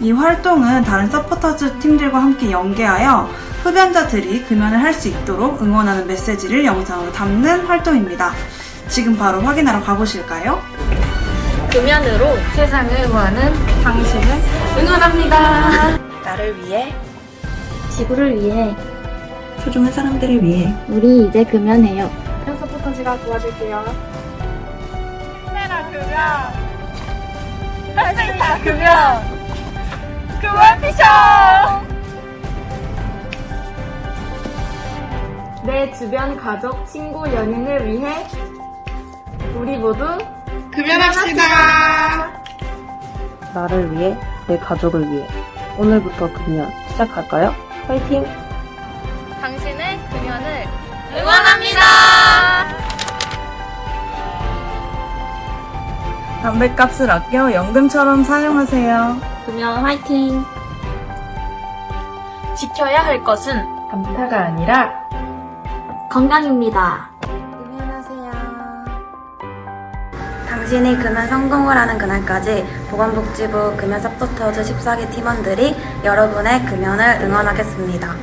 이 활동은 다른 서포터즈 팀들과 함께 연계하여 흡연자들이 금연을 할 수 있도록 응원하는 메시지를 영상으로 담는 활동입니다. 지금 바로 확인하러 가보실까요? 금연으로 세상을 구하는 당신을 응원합니다. 나를 위해 지구를 위해 소중한 사람들을 위해 우리 이제 금연해요. 서포터즈가 도와줄게요. 해라 금연. 할수 있다 금연. 금연 미션. 내 주변 가족, 친구, 연인을 위해 우리 모두 금연합시다. 나를 위해 내 가족을 위해 오늘부터 금연 시작할까요? 화이팅! 당신의 금연을 응원합니다. 담배값을 아껴 연금처럼 사용하세요. 금연 화이팅! 지켜야 할 것은 감타가 아니라 건강입니다. 금연하세요. 당신이 금연 성공을 하는 그날까지 보건복지부 금연 서포터즈 14기 팀원들이 여러분의 금연을 응원하겠습니다.